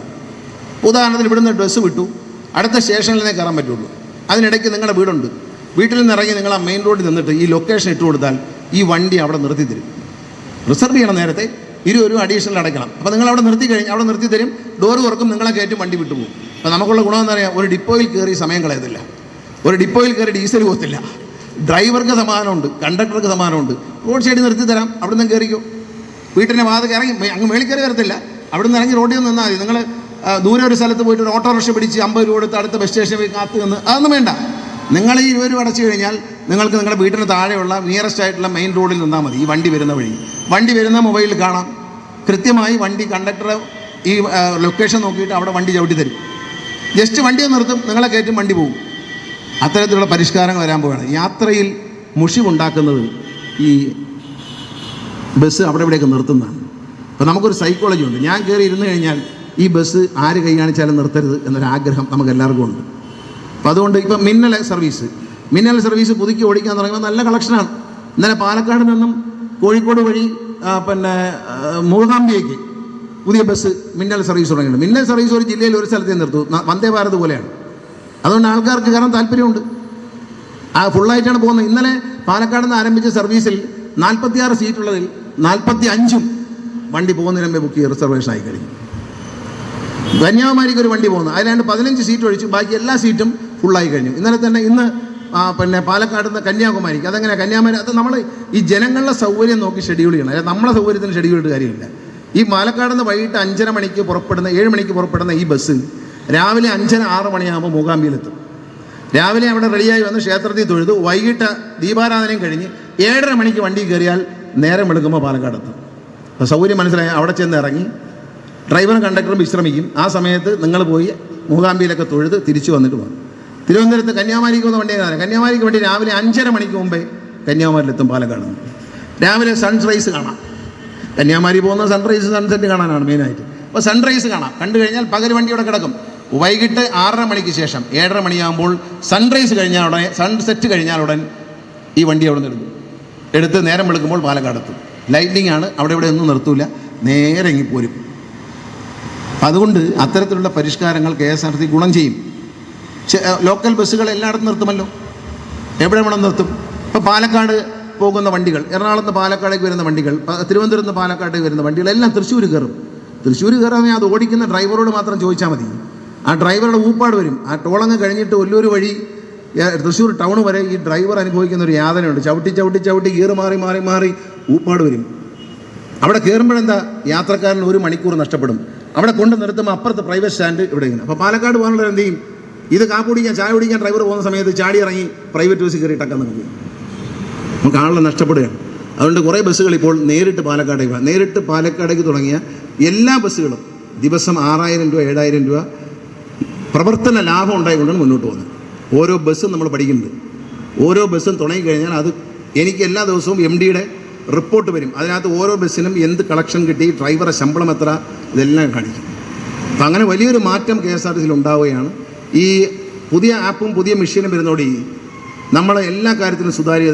ഉദാഹരണത്തിന് ഇവിടുന്ന് ഡ്രസ്സ് വിട്ടു. അടുത്ത സ്റ്റേഷനിലേ കയറാൻ പറ്റുള്ളൂ. അതിനിടയ്ക്ക് നിങ്ങളുടെ വീടുണ്ട്. വീട്ടിൽ നിന്ന് ഇറങ്ങി നിങ്ങൾ ആ മെയിൻ റോഡിൽ നിന്നിട്ട് ഈ ലൊക്കേഷൻ ഇട്ട് കൊടുത്താൽ ഈ വണ്ടി അവിടെ നിർത്തി തരും. റിസർവ് ചെയ്യണം നേരത്തെ. ഇരുപത് രൂപ അഡീഷണൽ അടയ്ക്കണം. അപ്പോൾ നിങ്ങൾ അവിടെ നിർത്തി കഴിഞ്ഞ് അവിടെ നിർത്തി തരും. ഡോർ തുറക്കും നിങ്ങളെ കയറ്റും വണ്ടി വിട്ടുപോകും. അപ്പോൾ നമുക്കുള്ള ഗുണമെന്ന് പറയാം? ഒരു ഡിപ്പോയിൽ കയറി സമയം കളയത്തില്ല. ഒരു ഡിപ്പോയിൽ കയറി ഡീസൽ പോകത്തില്ല. ഡ്രൈവർക്ക് സമാധാനമുണ്ട് കണ്ടക്ടർക്ക് സമാധാനമുണ്ട്. റോഡ് സൈഡിൽ നിർത്തി തരാം. അവിടെ നിന്ന് കയറിക്കോ. വീട്ടിന്റെ വാതിൽ ഇറങ്ങി അങ്ങ് മേളിൽ വരത്തില്ല. അവിടെ നിന്ന് ഇറങ്ങി റോഡിൽ നിന്ന് നിന്നാൽ മതി. നിങ്ങൾ ദൂരെ ഒരു സ്ഥലത്ത് പോയിട്ട് ഒരു ഓട്ടോറിക്ഷ പിടിച്ച് അമ്പത് രൂപ കൊടുത്ത് അടുത്ത ബസ് സ്റ്റേഷനിൽ കാത്ത് നിന്ന് അതൊന്നും വേണ്ട. നിങ്ങൾ ഈ ഇരുപത് രൂപ അടച്ചു കഴിഞ്ഞാൽ നിങ്ങൾക്ക് നിങ്ങളുടെ വീട്ടിന് താഴെയുള്ള നിയറസ്റ്റ് ആയിട്ടുള്ള മെയിൻ റോഡിൽ നിന്നാൽ മതി ഈ വണ്ടി വരുന്ന വഴി. വണ്ടി വരുന്ന മൊബൈലിൽ കാണാം. കൃത്യമായി വണ്ടി കണ്ടക്ടർ ഈ ലൊക്കേഷൻ നോക്കിയിട്ട് അവിടെ വണ്ടി ചവിട്ടി തരും. ജസ്റ്റ് വണ്ടി നിർത്തും നിങ്ങളെ കയറ്റും വണ്ടി പോകും അത്തരത്തിലുള്ള പരിഷ്കാരങ്ങൾ വരാൻ പോവുകയാണ്. യാത്രയിൽ മുഷിവുണ്ടാക്കുന്നത് ഈ ബസ് അവിടെ ഇവിടെയൊക്കെ നിർത്തുന്നതാണ്. അപ്പോൾ നമുക്കൊരു സൈക്കോളജി ഉണ്ട്. ഞാൻ കയറി ഇരുന്ന് കഴിഞ്ഞാൽ ഈ ബസ് ആര് കൈ കാണിച്ചാലും നിർത്തരുത് എന്നൊരാഗ്രഹം നമുക്ക് എല്ലാവർക്കും ഉണ്ട്. അപ്പോൾ അതുകൊണ്ട് ഇപ്പം മിന്നൽ സർവീസ് മിന്നൽ സർവീസ് പുതുക്കി ഓടിക്കാൻ തുടങ്ങുമ്പോൾ നല്ല കളക്ഷനാണ് ഇന്നലെ പാലക്കാട് നിന്നും കോഴിക്കോട് വഴി പിന്നെ മൂകാംബിയേക്ക് പുതിയ ബസ് മിന്നൽ സർവീസ് തുടങ്ങിയിട്ടുണ്ട്. മിന്നൽ സർവീസ് ഒരു ജില്ലയിൽ ഒരു സ്ഥലത്തേ നിർത്തും. വന്ദേ ഭാരത് പോലെയാണ്. അതുകൊണ്ട് ആൾക്കാർക്ക് കാരണം താല്പര്യമുണ്ട്. ആ ഫുള്ളായിട്ടാണ് പോകുന്നത്. ഇന്നലെ പാലക്കാട് നിന്ന് ആരംഭിച്ച സർവീസിൽ നാൽപ്പത്തിയാറ് സീറ്റുള്ളതിൽ നാൽപ്പത്തി അഞ്ചും വണ്ടി പോകുന്നതിന് മുമ്പേ ബുക്ക് ചെയ്ത് റിസർവേഷൻ ആയി കഴിഞ്ഞു. കന്യാകുമാരിക്ക് ഒരു വണ്ടി പോകുന്നത് അതിലാണ്ട് പതിനഞ്ച് സീറ്റ് ഒഴിച്ച് ബാക്കി എല്ലാ സീറ്റും ഫുള്ളായി കഴിഞ്ഞു. ഇന്നലെ തന്നെ ഇന്ന് പിന്നെ പാലക്കാട് നിന്ന് കന്യാകുമാരിക്ക്. അതെങ്ങനെ കന്യാകുമാരി? അത് നമ്മൾ ഈ ജനങ്ങളുടെ സൗകര്യം നോക്കി ഷെഡ്യൂൾ ചെയ്യണം. അതായത് നമ്മളെ സൗകര്യത്തിന് ഷെഡ്യൂൾ ചെയ്തിട്ട് കാര്യമില്ല. ഈ പാലക്കാട് നിന്ന് വൈകിട്ട് അഞ്ചര മണിക്ക് പുറപ്പെടുന്ന ഏഴ് മണിക്ക് പുറപ്പെടുന്ന ഈ ബസ് രാവിലെ അഞ്ചര ആറ് മണിയാകുമ്പോൾ മൂകാംബിയിലെത്തും. രാവിലെ അവിടെ റെഡിയായി വന്ന് ക്ഷേത്രത്തിൽ തൊഴുതു വൈകിട്ട് ദീപാരാധനയും കഴിഞ്ഞ് ഏഴര മണിക്ക് വണ്ടി കയറിയാൽ നേരം എടുക്കുമ്പോൾ പാലക്കാടെത്തും. സൗകര്യം മനസ്സിലായി അവിടെ ചെന്ന് ഇറങ്ങി. ഡ്രൈവറും കണ്ടക്ടറും വിശ്രമിക്കും. ആ സമയത്ത് നിങ്ങൾ പോയി മൂകാംബിയിലൊക്കെ തൊഴുത് തിരിച്ചു വന്നിട്ട് പോകും തിരുവനന്തപുരത്ത് കന്യാകുമാരിക്ക് വന്ന വണ്ടി കാണാം. കന്യാകുമാരിക്ക് വേണ്ടി രാവിലെ അഞ്ചര മണിക്ക് മുമ്പേ കന്യാകുമാരിയിലെത്തും പാലം കാണുന്നു രാവിലെ സൺറൈസ് കാണാം. കന്യാകുമാരി പോകുന്ന സൺറൈസ് സൺസെറ്റ് കാണാനാണ് മെയിനായിട്ട് അപ്പോൾ സൺറൈസ് കാണാം. കണ്ടു കഴിഞ്ഞാൽ പകൽ വണ്ടിയോടെ കിടക്കും. വൈകിട്ട് ആറര മണിക്ക് ശേഷം ഏഴര മണിയാകുമ്പോൾ സൺറൈസ് കഴിഞ്ഞാൽ ഉടനെ സൺസെറ്റ് കഴിഞ്ഞാൽ ഉടൻ ഈ വണ്ടി അവിടെ നിന്ന് എടുക്കും. എടുത്ത് നേരം വെളുക്കുമ്പോൾ പാലക്കാടെത്തും ലൈറ്റിംഗ് ആണ്. അവിടെ ഇവിടെ ഒന്നും നിർത്തൂല. നേരെ ഇങ്ങി പോരും. അതുകൊണ്ട് അത്തരത്തിലുള്ള പരിഷ്കാരങ്ങൾ കെ എസ് ആർ ടി ഗുണം ചെയ്യും. ലോക്കൽ ബസ്സുകൾ എല്ലായിടത്തും നിർത്തുമല്ലോ. എവിടെ വേണം നിർത്തും? ഇപ്പോൾ പാലക്കാട് പോകുന്ന വണ്ടികൾ എറണാകുളത്ത് പാലക്കാടേക്ക് വരുന്ന വണ്ടികൾ തിരുവനന്തപുരത്ത് നിന്ന് പാലക്കാടേക്ക് വരുന്ന വണ്ടികൾ എല്ലാം തൃശ്ശൂർ കയറും. തൃശ്ശൂർ കയറാൻ അത് ഓടിക്കുന്ന ഡ്രൈവറോട് മാത്രം ചോദിച്ചാൽ മതി. ആ ഡ്രൈവറുടെ ഊപ്പാട് വരും. ആ ടോളങ്ങ് കഴിഞ്ഞിട്ട് ഒല്ലൂർ വഴി തൃശ്ശൂർ ടൗൺ വരെ ഈ ഡ്രൈവർ അനുഭവിക്കുന്ന ഒരു യാതനയുണ്ട്. ചവിട്ടി ചവിട്ടി ചവിട്ടി ഗിയർ മാറി മാറി മാറി ഊപ്പാട് വരും. അവിടെ കയറുമ്പോഴെന്താ? യാത്രക്കാരൻ ഒരു മണിക്കൂർ നഷ്ടപ്പെടും. അവിടെ കൊണ്ട് നിർത്തുമ്പോൾ അപ്പുറത്ത് പ്രൈവറ്റ് സ്റ്റാൻഡ് ഇവിടെ ഇങ്ങനെ. അപ്പോൾ പാലക്കാട് പോകാനുള്ള എന്ത് ചെയ്യും? ഇത് കാപ്പ് കുടിക്കാൻ ചായ കുടിക്കാൻ ഡ്രൈവർ പോകുന്ന സമയത്ത് ചാടി ഇറങ്ങി പ്രൈവറ്റ് ബസ്സിൽ കയറി ടക്കം നിൽക്കും നമുക്ക് ആളെ നഷ്ടപ്പെടുകയാണ്. അതുകൊണ്ട് കുറേ ബസ്സുകൾ ഇപ്പോൾ നേരിട്ട് പാലക്കാടേക്ക് നേരിട്ട് പാലക്കാടേക്ക് തുടങ്ങിയ എല്ലാ ബസ്സുകളും ദിവസം ആറായിരം രൂപ ഏഴായിരം രൂപ പ്രവർത്തന ലാഭം ഉണ്ടായിക്കൊണ്ടാണ് മുന്നോട്ട് പോകുന്നത്. ഓരോ ബസ്സും നമ്മൾ പഠിക്കുന്നത് ഓരോ ബസ്സും തുടങ്ങിക്കഴിഞ്ഞാൽ അത് എനിക്ക് എല്ലാ ദിവസവും എം ഡിയുടെ റിപ്പോർട്ട് വരും. അതിനകത്ത് ഓരോ ബസ്സിനും എന്ത് കളക്ഷൻ കിട്ടി ഡ്രൈവറെ ശമ്പളം എത്ര ഇതെല്ലാം കാണിക്കും. അപ്പം അങ്ങനെ വലിയൊരു മാറ്റം കെ എസ് ആർ ടി സിയിൽ ഉണ്ടാവുകയാണ്. ഈ പുതിയ ആപ്പും പുതിയ മെഷീനും വരുന്നതോടെ നമ്മളെ എല്ലാ കാര്യത്തിലും സുതാര്യത